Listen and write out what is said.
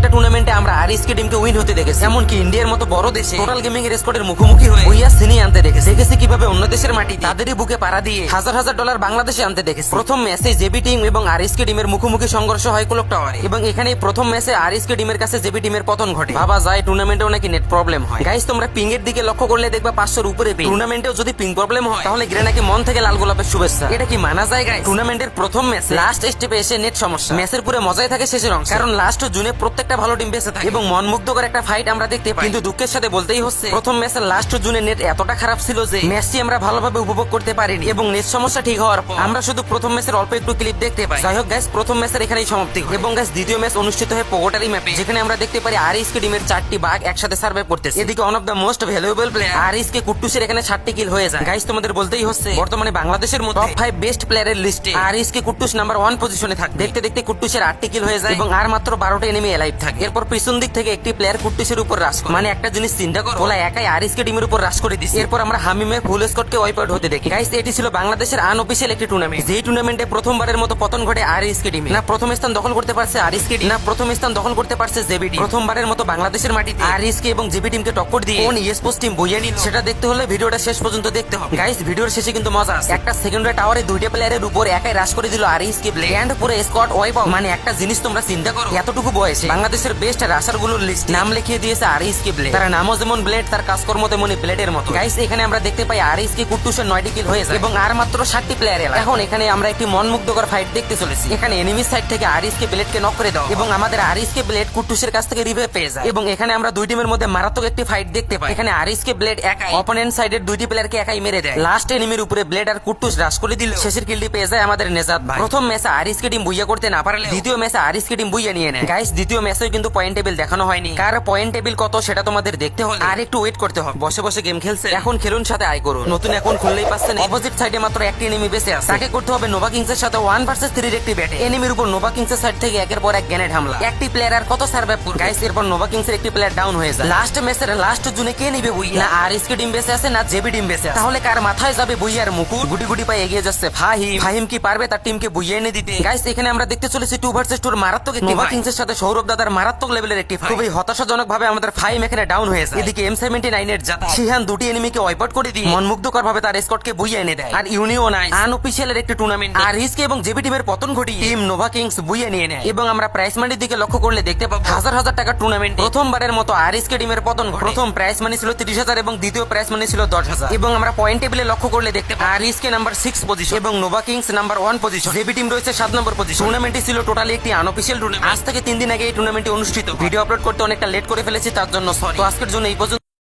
প্রত্যেকটা টুর্নামেন্টে আমরা আরএসকে টিমকে উইন হতে দেখেছি। এমনকি ইন্ডিয়ার মতো বড় দেশে টোটাল গেমিং এর স্কোয়াডের মুখোমুখি হয়ে উইয়া সিনি আনতে দেখেছি। দেখেছি কীভাবে অন্য দেশের মাটি তাদেরই বুকে পাড়া দিয়ে হাজার হাজার ডলার বাংলাদেশে আনতে দেখেছি। প্রথম ম্যাচে জেবি টিম এবং আরএসকে টিমের মুখোমুখি সংঘর্ষ হয় কোলক টাওয়ারে এবং এখানে প্রথম ম্যাচে আরএসকে টিমের কাছে জেবি টিমের পতন ঘটে। ভাবা যায় টুর্নামেন্টেও নাকি নেট প্রবলেম হয়। গাইস তোমরা পিং এর দিকে লক্ষ্য করলে দেখবা পাঁচশোর উপরে পিং টুর্নামেন্টেও যদি পিং প্রবলেম হয়, তাহলে গিরে নাকি মন থেকে লাল গোলাপের শুভেচ্ছা। এটা কি মানা যায় গাইস টুর্নামেন্টের প্রথম ম্যাচ লাস্ট স্টেপে এসে নেট সমস্যা। ম্যাচের পুরো মজাই থাকে শেষের অংশ। কারণ লাস্ট জুনে প্রত্যেকটা ভালো টিম বেঁচে থাকে। এবং মন মুগ্ধকর একটা ফাইট আমরা দেখতে পাই। কিন্তু দুঃখের সাথে বলতেই হচ্ছে প্রথম ম্যাচের লাস্ট জুনে নেট এতটা খারাপ ছিল যে ম্যাচটি আমরা ভালোভাবে উপভোগ করতে পারিনি এবং নেট সমস্যা ঠিক হওয়ার পর আমরা শুধু প্রথম ম্যাচের অল্প একটু ক্লিপ দেখতে পাই। যাই হোক গ্যাস প্রথম ম্যাচের এখানেই সমাপ্তি এবং গ্যাস দ্বিতীয় ম্যাচ অনুষ্ঠিত হয় পোগোটারি ম্যাপে যেখানে আমরা দেখতে পারি আরএসকে টিমের চারটি বাঘ একসাথে সার্ভে করতেছে। এদিকে one of the most valuable player RSK কুট্টুসের এখানে ষাটটি কিল হয়ে যায়। গাইস তোমাদের বলতেই হচ্ছে বর্তমানে বাংলাদেশের মধ্যে টপ ফাইভ বেস্ট প্লেয়ারের লিস্টে আরএসকে কুট্টুস নাম্বার ওয়ান পজিশনে থাকে দেখতে দেখতে কুট্টুসের আটটি কিল হয়ে যায় এবং আর মাত্র বারোটা এনিমি এলাইভ থাকে। এরপর পিছন দিক থেকে একটি প্লেয়ার কুট্টুসের উপর রাশ মানে একটা জিনিস চিন্তা করো, ওলা একাই আরএসকে টিমের উপর রাশ করে দিচ্ছে এরপর আমরা হামিমের ফুল স্কটকে ওয়াইপ আউট হতে দেখি। গাইস এটি ছিল বাংলাদেশের আনঅফিসিয়াল একটি টুর্নামেন্ট যেই টুর্নামেন্টে প্রথমবারের মতো পতন ঘটে আরএসকে টিমে না, প্রথম স্থান দখল করতে পারছে আরএসকে টিম না, প্রথম স্থান দখল করতে পারছে জেবি টিম প্রথমবারের মতো বাংলাদেশের মাটিতে আরএসকে এবং জেবি টিমকে টক্কর দিয়ে কোন ইএসপোস টিম বইয়ে নিল? সেটা দেখতে হলে ভিডিওটা শেষ পর্যন্ত দেখতে হবে। গাইস ভিডিওর শেষে কিন্তু মজা আছে। একটা সেকেন্ডারি টাওয়ারে দুইটা প্লেয়ারের উপর একাই রাশ করে দিল আরএসকে প্লে এন্ড পুরো স্কোয়াড ওয়াইপ মানে একটা জিনিস তোমরা চিন্তা করো, এতটুকু বয়সে। বাংলাদেশের বেস্ট রাশারগুলোর লিস্ট নাম লিখিয়ে দিয়েছে আর আরএসকে ব্লেড তার নামও যেমন ব্লেড তার কাজকর্ম তেমনি ব্লেডের মতো গাইস এখানে আমরা দেখতে পাই আর আরএসকে কুট্টুসের নয়টি কিল হয়ে যায়। এবং আর মাত্র ষাটটি প্লেয়ার এলা এখন এখানে আমরা একটি মনমুগ্ধকর ফাইট দেখতে চলেছি। এখানে এনিমি সাইড থেকে আরএসকে ব্লেডকে নক করে দাও এবং আমাদের আর আরএসকে ব্লেড কুট্টুসের কাছ থেকে রিভে পেয়ে যায়। এবং এখানে আমরা দুই টিমের মধ্যে মারাত্মক একটি ফাইট দেখতে পাই। এখানে আর আরএসকে ব্লেড একাই অপোনেন্ট সাইডের দুইটি প্লেয়ারকে একাই মেরে দেয়। লাস্ট এনিমির উপরে ব্লেড আর কুট্টুস রাশ করে দিল শেষের কিলটি পেয়ে যায় আমাদের নেজাদ ভাই। প্রথম ম্যাচে আর আরএসকে টিম বুইয়া করতে না পারলে দ্বিতীয় ম্যাচে আর আরএসকে টিম বুইয়া নিয়ে নেয়। গাইস দ্বিতীয় ম্যাচেও কিন্তু পয়েন্ট টেবিল দেখানো হয়নি। কার পয়েন্ট টেবিল কত সেটা তোমাদের দেখতে হলে আর একটু ওয়েট করতে হবে। বসে বসে গেম খেলছে। এখন খেলুন সাথে আয় করুন। নতুন এখন খুললেই পাচ্ছেন অপোজিট সাইডে মাত্র একটি এনিমি বেঁচে আছে। তাকে করতে হবে নোভা কিংস এর সাথে ওয়ান ভার্সেস থ্রির একটি ব্যাটে এনিমির উপর নোভা কিংস এর সাইড থেকে একের পর এক গ্যানেড হামলা। একটি প্লেয়ার আর কত সার্ভাইভ করবে? গাইস এরপর নোভা কিংস এর একটি প্লেয়ার ডাউন হয়ে যায়। লাস্ট ম্যাচের লাস্ট জুনে কে নেবে বুই না আর এসকে টিম বেঁচে আছে না জেবি টিম বেঁচে আছে। তাহলে কার মাথায় যাবে বুই আর মুকুট? গুটি গুটি পায়ে এগিয়ে যাচ্ছে ফাহিম। ফাহিম কি পারবে? তার টিমকে বুইয়ে এনে দিতে। গাইস এখানে আমরা দেখতে চলেছি টু ভার্সেস টুর মারাত্মক নোভা কিংস এর সাথে সৌরভ দাদার মারাত্মক লেভেলের একটি খুবই হতাশাজনক ভাবে আমাদের ফাহিম এখানে ডাউন হয়েছে এদিকে এম সেভেন্টি নাইনের জাতা সিহান দুটি এনিমিকে ওয়াইপ আউট করে দিয়ে মনমুগ্ধকর ভাবে তার স্কটকে বুইয়ে এনে দেয়। আর ইউনিও নাই। আনঅফিসিয়ালের একটি টুর্নামেন্ট আর রিস্কে এবং জেবি টিমের পতন ঘটি টিম নোভা কিংস বুইয়ে নিয়ে নেয়। এবং আমরা প্রাইস মানির দিকে লক্ষ্য করলে দেখতে পাবো হাজার হাজার টাকার টুর্নামেন্ট প্রথমবারের মতো আর রিস্কে টিমের পতন ঘটে। প্রথম প্রাইস মানি ছিল তিরিশ হাজার এবং দ্বিতীয় প্রাইস মানি ছিল দশ হাজার। এবং আমরা পয়েন্ট টেবিলে লক্ষ্য করলে দেখতে পাই আর রিস্কে নাম্বার সিক্স পজিশন এবং Nova Kings number one position JB team রয়েছে সাত নম্বর পজিশন টুর্নামেন্টটি ছিল টোটালি একটি আনঅফিসিয়াল টুর্নামেন্ট আজ থেকে তিন দিন আগে এই অনুষ্ঠিত। ভিডিও আপলোড করতে অনেকটা লেট করে ফেলেছি, তার জন্য সরি তো আজকের জন্য এই পর্যন্ত